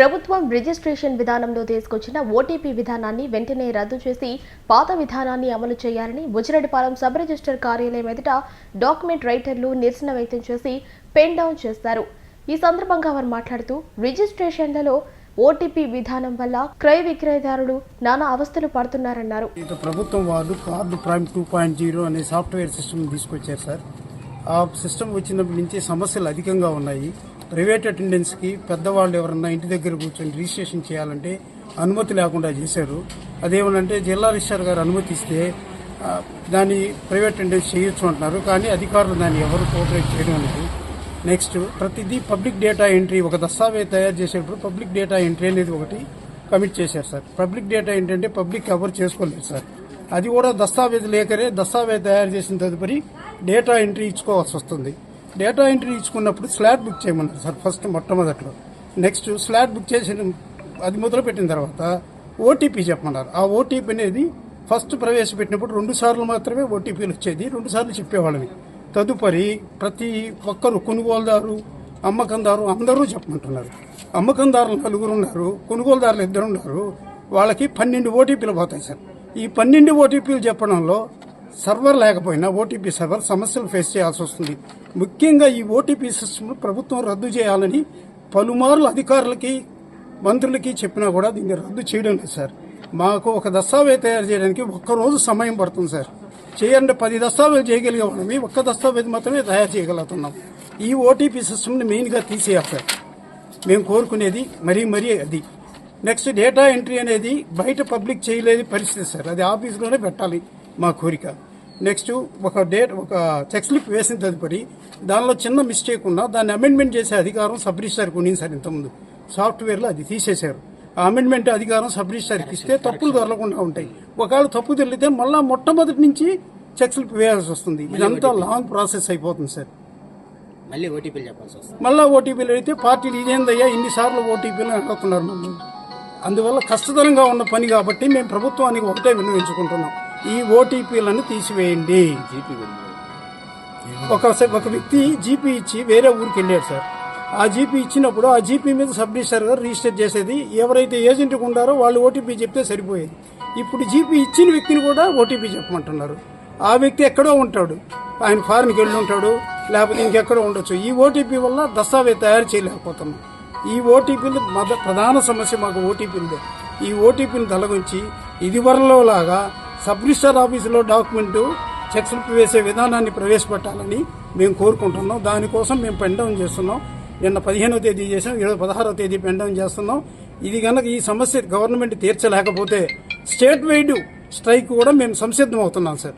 ప్రభుత్వం రిజిస్ట్రేషన్ విధానంలో తీసుకొచ్చిన ఓటీపీ విధానాన్ని వెంటనే రద్దు చేసి పాత విధానాన్ని అమలు చేయాలని బుచ్చిరెడ్డిపాలెం సబ్ రిజిస్టర్ కార్యాలయం ఎదుట డాక్యుమెంట్ రైటర్లు నిరసన వ్యక్తం చేసి పెన్ డౌన్ చేస్తారు. ఈ సందర్భంగా వారు మాట్లాడుతూ రిజిస్ట్రేషన్లలో ఓటీపీ విధానం వల్ల క్రయ విక్రయదారులు నానా అవస్థలు పడుతున్నారన్నారు. ప్రభుత్వం వాళ్ళు card prime two point zero అనే సాఫ్ట్వేర్ సిస్టమ్ తీసుకొచ్చారు సార్. ఆ సిస్టమ్ వచ్చిన నుంచి సమస్యలు అధికంగా ఉన్నాయి. ప్రైవేట్ అటెండెన్స్కి పెద్దవాళ్ళు ఎవరన్నా ఇంటి దగ్గర కూర్చొని రిజిస్ట్రేషన్ చేయాలంటే అనుమతి లేకుండా చేశారు. అదేమనంటే జిల్లా రిజిస్టర్ గారు అనుమతి ఇస్తే దాన్ని ప్రైవేట్ అటెండెన్స్ చేయొచ్చు అంటున్నారు కానీ అధికారులు దాన్ని ఎవరు కోఆపరేట్ చేయడం లేదు నెక్స్ట్. ప్రతిదీ పబ్లిక్ డేటా ఎంట్రీ ఒక దస్తావేజ్ తయారు చేసేటప్పుడు పబ్లిక్ డేటా ఎంట్రీ అనేది ఒకటి కమిట్ చేశారు సార్. పబ్లిక్ డేటా ఏంటంటే పబ్లిక్ ఎవరు చేసుకోలేదు సార్. అది కూడా దస్తావేజ్ లేకరే దస్తావేజ్ తయారు చేసిన తదుపరి డేటా ఎంట్రీ ఇచ్చుకోవాల్సి వస్తుంది. డేటా ఎంట్రీ ఇచ్చుకున్నప్పుడు స్లాట్ బుక్ చేయమన్నారు సార్ ఫస్ట్ మొట్టమొదట్లో. నెక్స్ట్ స్లాట్ బుక్ చేసిన అది మొదలుపెట్టిన తర్వాత ఓటీపీ చెప్పమన్నారు. ఆ ఓటీపీ అనేది ఫస్ట్ ప్రవేశపెట్టినప్పుడు రెండు సార్లు మాత్రమే ఓటీపీలు వచ్చేది రెండు సార్లు చెప్పేవాళ్ళని తదుపరి ప్రతి ఒక్కరు కొనుగోలుదారు అమ్మకందారు అందరూ చెప్పమంటున్నారు. అమ్మకందారులు నలుగురు ఉన్నారు కొనుగోలుదారులు ఇద్దరు ఉన్నారు వాళ్ళకి పన్నెండు ఓటీపీలు పోతాయి సార్. ఈ పన్నెండు ఓటీపీలు చెప్పడంలో సర్వర్ లేకపోయినా ఓటీపీ సర్వర్ సమస్యలు ఫేస్ చేయాల్సి వస్తుంది. ముఖ్యంగా ఈ ఓటీపీ సిస్టమ్ను ప్రభుత్వం రద్దు చేయాలని పలుమార్లు అధికారులకి మంత్రులకి చెప్పినా కూడా దీన్ని రద్దు చేయడం లేదు సార్. మాకు ఒక దస్తావేజ్ తయారు చేయడానికి ఒక్క రోజు సమయం పడుతుంది సార్. చేయండి పది దస్తావేజ్ చేయగలిగే ఒక్క దస్తావేజ్ మాత్రమే తయారు చేయగలుగుతున్నాం. ఈ ఓటీపీ సిస్టమ్ని మెయిన్గా తీసేయాలి సార్. మేము కోరుకునేది మరీ మరీ అది. నెక్స్ట్ డేటా ఎంట్రీ అనేది బయట పబ్లిక్ చేయలేని పరిస్థితి సార్. అది ఆఫీస్లోనే పెట్టాలి. మా కోరిక. నెక్స్ట్ ఒక డేట్ ఒక చెక్ స్లిప్ వేసిన తదుపరి దానిలో చిన్న మిస్టేక్ ఉన్నా దాన్ని అమెండ్మెంట్ చేసే అధికారం సబ్ రిజిస్టార్కి ఉండింది సార్ ఇంతకుముందు. సాఫ్ట్వేర్లో అది తీసేశారు. ఆ అమెండ్మెంట్ అధికారం సబ్ రిజిస్టార్కి ఇస్తే తప్పులు దొరకకుండా ఉంటాయి. ఒకవేళ తప్పు తెలితే మళ్ళా మొట్టమొదటి నుంచి చెక్ స్లిప్ వేయాల్సి వస్తుంది. ఇదంతా లాంగ్ ప్రాసెస్ అయిపోతుంది సార్. మళ్ళీ ఓటీపీలు చెప్పాల్సి వస్తుంది. మళ్ళా ఓటీపీలు అడిగితే పార్టీలు ఇదేందయ్యా ఇన్నిసార్లు ఓటీపీలు అడుగుతున్నారు మమ్మల్ని అందువల్ల కష్టతరంగా ఉన్న పని కాబట్టి మేము ప్రభుత్వానికి ఒకటే విన్నవించుకుంటున్నాం. ఈ ఓటీపీలను తీసివేయండి. ఒక ఒక వ్యక్తి జీపీ ఇచ్చి వేరే ఊరికి వెళ్ళాడు సార్. ఆ జీపీ ఇచ్చినప్పుడు ఆ జీపీ మీద సబ్ రిజిస్టర్ గారు రిజిస్టర్ చేసేది ఎవరైతే ఏజెంట్ ఉండారో వాళ్ళు ఓటీపీ చెప్తే సరిపోయేది. ఇప్పుడు జీపీ ఇచ్చిన వ్యక్తిని కూడా ఓటీపీ చెప్పమంటున్నారు. ఆ వ్యక్తి ఎక్కడో ఉంటాడు. ఆయన ఫారెన్కి వెళ్ళి ఉంటాడు లేకపోతే ఇంకెక్కడో ఉండొచ్చు. ఈ ఓటీపీ వల్ల దస్తావేజ్ తయారు చేయలేకపోతున్నాం. ఈ ఓటీపీలు ప్రధాన సమస్య మాకు ఓటీపీలదే. ఈ ఓటీపీని తొలగించి ఇదివరలో లాగా సబ్ రిజిస్టర్ ఆఫీసులో డాక్యుమెంటు చెక్ వేసే విధానాన్ని ప్రవేశపెట్టాలని మేము కోరుకుంటున్నాం. దానికోసం మేము పెండౌన్ చేస్తున్నాం. నిన్న పదిహేనవ తేదీ చేసాం ఈరోజు పదహారవ తేదీ పెండౌన్ చేస్తున్నాం. ఇది కనుక ఈ సమస్య గవర్నమెంట్ తీర్చలేకపోతే స్టేట్ వైడ్ స్ట్రైక్ కూడా మేము సంసిద్ధం అవుతున్నాం సార్.